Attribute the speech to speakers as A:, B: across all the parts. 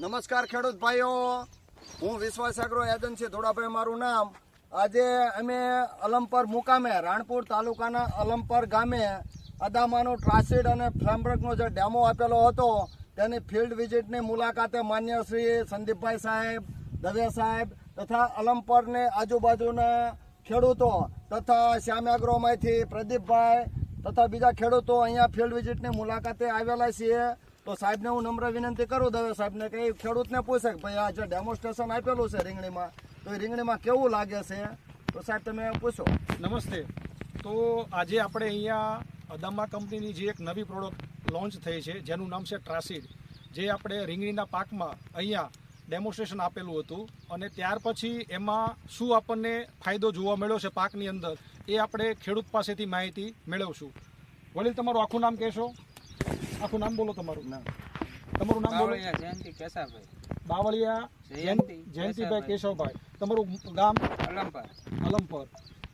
A: નમસ્કાર ખેડૂત ભાઈઓ. હું વિશ્વાસ એગ્રો એજન્સી ધોળાભાઈ, મારું નામ. આજે અમે અલમપર મુકામે, રાણપુર તાલુકાના અલમપર ગામે અદામાનો ટ્રાસિડ અને ફ્લેમ્બ્રગનો જે ડેમો આપેલો હતો, તેની ફિલ્ડ વિઝિટની મુલાકાતે માન્ય શ્રી સંદીપભાઈ સાહેબ, દવે સાહેબ તથા અલમપરને આજુબાજુના ખેડૂતો તથા શ્યામ્યાગ્રોમાંથી પ્રદીપભાઈ તથા બીજા ખેડૂતો અહીંયા ફિલ્ડ વિઝિટની મુલાકાતે આવેલા છીએ. તો સાહેબને હું નમ્ર વિનંતી કરું દવે સાહેબને કે ખેડૂતને પૂછે ભાઈ આ જે ડેમોન્સ્ટ્રેશન આપેલું છે રીંગણીમાં, તો એ રીંગણીમાં કેવું લાગે છે? તો સાહેબ તમે પૂછો.
B: નમસ્તે. તો આજે આપણે અહીંયા અદામા કંપનીની જે એક નવી પ્રોડક્ટ લોન્ચ થઈ છે, જેનું નામ છે ટ્રાસિડ જે આપણે રીંગણીના પાકમાં અહીંયા ડેમોન્સ્ટ્રેશન આપેલું હતું. અને ત્યાર પછી એમાં શું આપણને ફાયદો જોવા મળ્યો છે પાકની અંદર, એ આપણે ખેડૂત પાસેથી માહિતી મેળવશું. વડીલ, તમારું આખું નામ કહેશો? આખું નામ બોલો તમારું. તમારું નામ બોલો.
C: બાવળિયા જયંતિ કેશવભાઈ
B: બાવળિયા
C: જયંતિ
B: જયંતિભાઈ કેશવભાઈ. તમારું ગામ?
C: અલમપર.
B: અલમપર.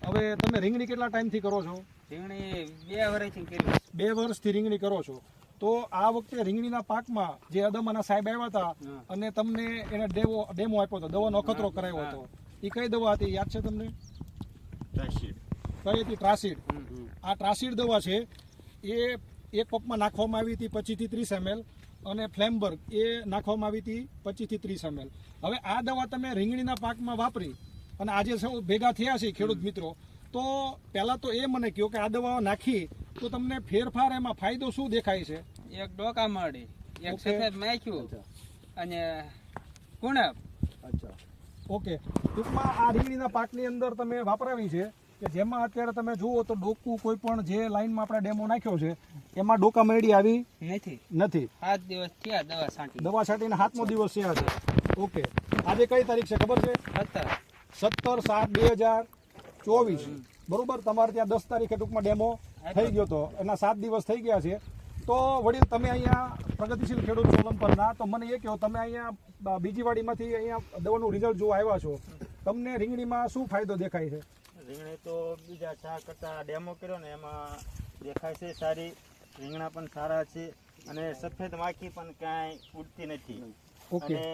B: હવે તમે રીંગણી કેટલા ટાઈમથી કરો છો?
C: રીંગણી બે વર્ષથી કરી
B: બે વર્ષથી રીંગણી કરો છો. તો આ વખતે રીંગણીના પાકમાં જે અદમાના સાહેબ આવ્યા હતા અને તમને એને ડેમો ડેમો આપ્યો હતો દવાનો અખતરો કરાવ્યો હતો. એ કઈ દવા હતી? યાદ છે તમને? કઈ હતી? ટ્રાસિડ આ ટ્રાસિડ દવા છે. એ એક પંપમાં નાખવામાં આવી હતી પચીસથી ત્રીસ એમએલ અને ફ્લેમબર્ગ એ નાખવામાં આવી હતી પચીસથી ત્રીસ એમએલ. હવે આ દવા તમે રીંગણીના પાકમાં વાપરી અને આજે સૌ ભેગા થયા છે ખેડૂત મિત્રો તો પહેલાં તો એ મને કહ્યું કે આ દવાઓ નાખી તો તમને ફેરફાર એમાં ફાયદો શું દેખાય છે?
C: એક ડોકા મળી એક. સફેદ નાખ્યું અને કુણપ.
A: અચ્છા.
B: ઓકે. ટૂંકમાં આ રીંગણીના પાકની અંદર તમે વાપરાવી છે. કે જેમાં અત્યારે તમે જુઓ તો ડોકું કોઈ પણ જે લાઈનમાં આપણે ડેમો નાખ્યો છે એમાં ડોકા મેળી આવી
C: નથી.
B: નથી.
C: સાત દિવસ થયા દવા છાંટી.
B: દવા છાંટીને સાતમો દિવસ છે. ઓકે. આજે કઈ તારીખ છે ખબર છે? સત્તર. સાત બે હજાર ચોવીસ. બરોબર? તમારે ત્યાં દસ તારીખે ટૂંકમાં ડેમો થઈ ગયો હતો એના સાત દિવસ થઈ ગયા છે. તો વડીલ તમે અહીંયા પ્રગતિશીલ ખેડૂત સોલંપરના તો મને એ કહો તમે અહીંયા બીજી વાડીમાંથી અહીંયા દવાનું રિઝલ્ટ જોવા આવ્યા છો. તમને રીંગણીમાં શું ફાયદો દેખાય છે?
D: રીંગણી તો બીજા ચા કરતાં ડેમો કર્યો ને એમાં દેખાય છે સારી. રીંગણા પણ સારા છે અને સફેદ માખી પણ કાંઈ ઉડતી નથી.
B: ઓકે.
D: અને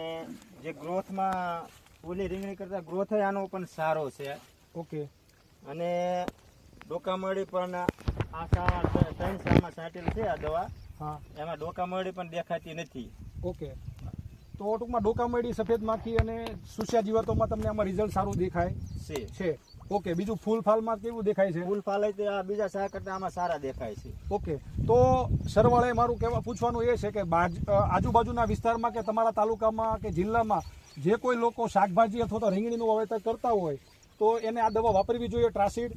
D: જે ગ્રોથમાં ઓલી રીંગણી કરતાં ગ્રોથ આનો પણ સારો છે.
B: ઓકે.
D: અને ડોકામળી પણ આ ત્રણ સામાં છાંટેલ છે આ દવા. એમાં ડોકામળી પણ દેખાતી નથી.
B: ઓકે. તો ટૂંકમાં ડોકામેડી સફેદ માખી અને સુસ્યા જીવાતોમાં તમને આમાં રિઝલ્ટ સારું દેખાય.
D: છે.
B: છે. ઓકે બીજું ફૂલ ફાલમાં કેવું દેખાય છે?
D: ફૂલ ફાલે તો આ બીજા શાક કરતા આમાં સારા દેખાય છે.
B: ઓકે તો સરવાળે મારું કહેવા પૂછવાનું એ છે કે બાજ આજુબાજુના વિસ્તારમાં કે તમારા તાલુકામાં કે જિલ્લામાં જે કોઈ લોકો શાકભાજી અથવા તો રીંગણીનું વાવેતર કરતા હોય તો એને આ દવા વાપરવી જોઈએ ટ્રાસિડ?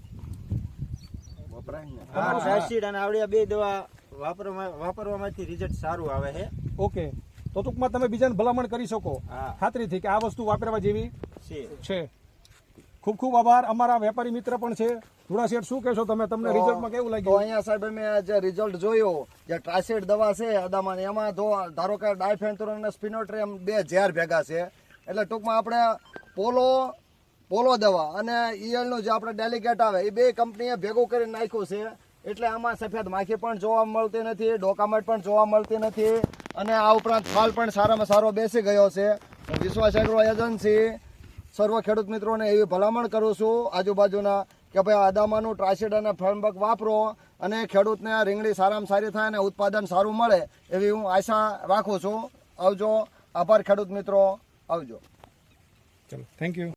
A: વપરાય ને.
D: હા ટ્રાસિડ અને આવડિયા બે દવા વાપરવા વાપરવામાંથી રિઝલ્ટ સારું આવે છે.
B: ઓકે તો ટૂંકમાં તમે બીજાને ભલામણ કરી શકો. ખાતરીથી કે આ વસ્તુ વાપરવા જેવી
D: છે.
B: છે. ખૂબ ખૂબ આભાર. અમારા વેપારી મિત્ર પણ છે. ધુડા શેઠ શું કહેશો તમે? તમને રિઝલ્ટમાં કેવું લાગ્યું?
A: અહીંયા સાહેબ મેં જે રિઝલ્ટ જોયો જે ટ્રાસેડ દવા છે અદામાની એમાં ધો ધારો કે ડાયફેન્થોરન અને સ્પિનોટ્રેમ બે ઝેર ભેગા છે. એટલે ટૂંકમાં આપણે પોલો પોલો દવા અને ઈયળનું જે આપણે ડેલિકેટ આવે એ બે કંપનીએ ભેગું કરી નાખ્યું છે. એટલે આમાં સફેદ માખી પણ જોવા મળતી નથી ડોકામટ પણ જોવા મળતી નથી. અને આ ઉપરાંત ફાલ પણ સારામાં સારો બેસી ગયો છે. વિશ્વાસ એગ્રો એજન્સી, સર્વ ખેડૂત મિત્રોને એવી ભલામણ કરું છું આજુબાજુના કે ભાઈ આદામાનું ટ્રાસિડ અને ફર્મબક વાપરો અને ખેડૂતને રીંગણી સારામાં સારી થાય અને ઉત્પાદન સારું મળે એવી હું આશા રાખું છું. આવજો. આભાર ખેડૂત મિત્રો. આવજો.
B: ચલો થેન્ક યુ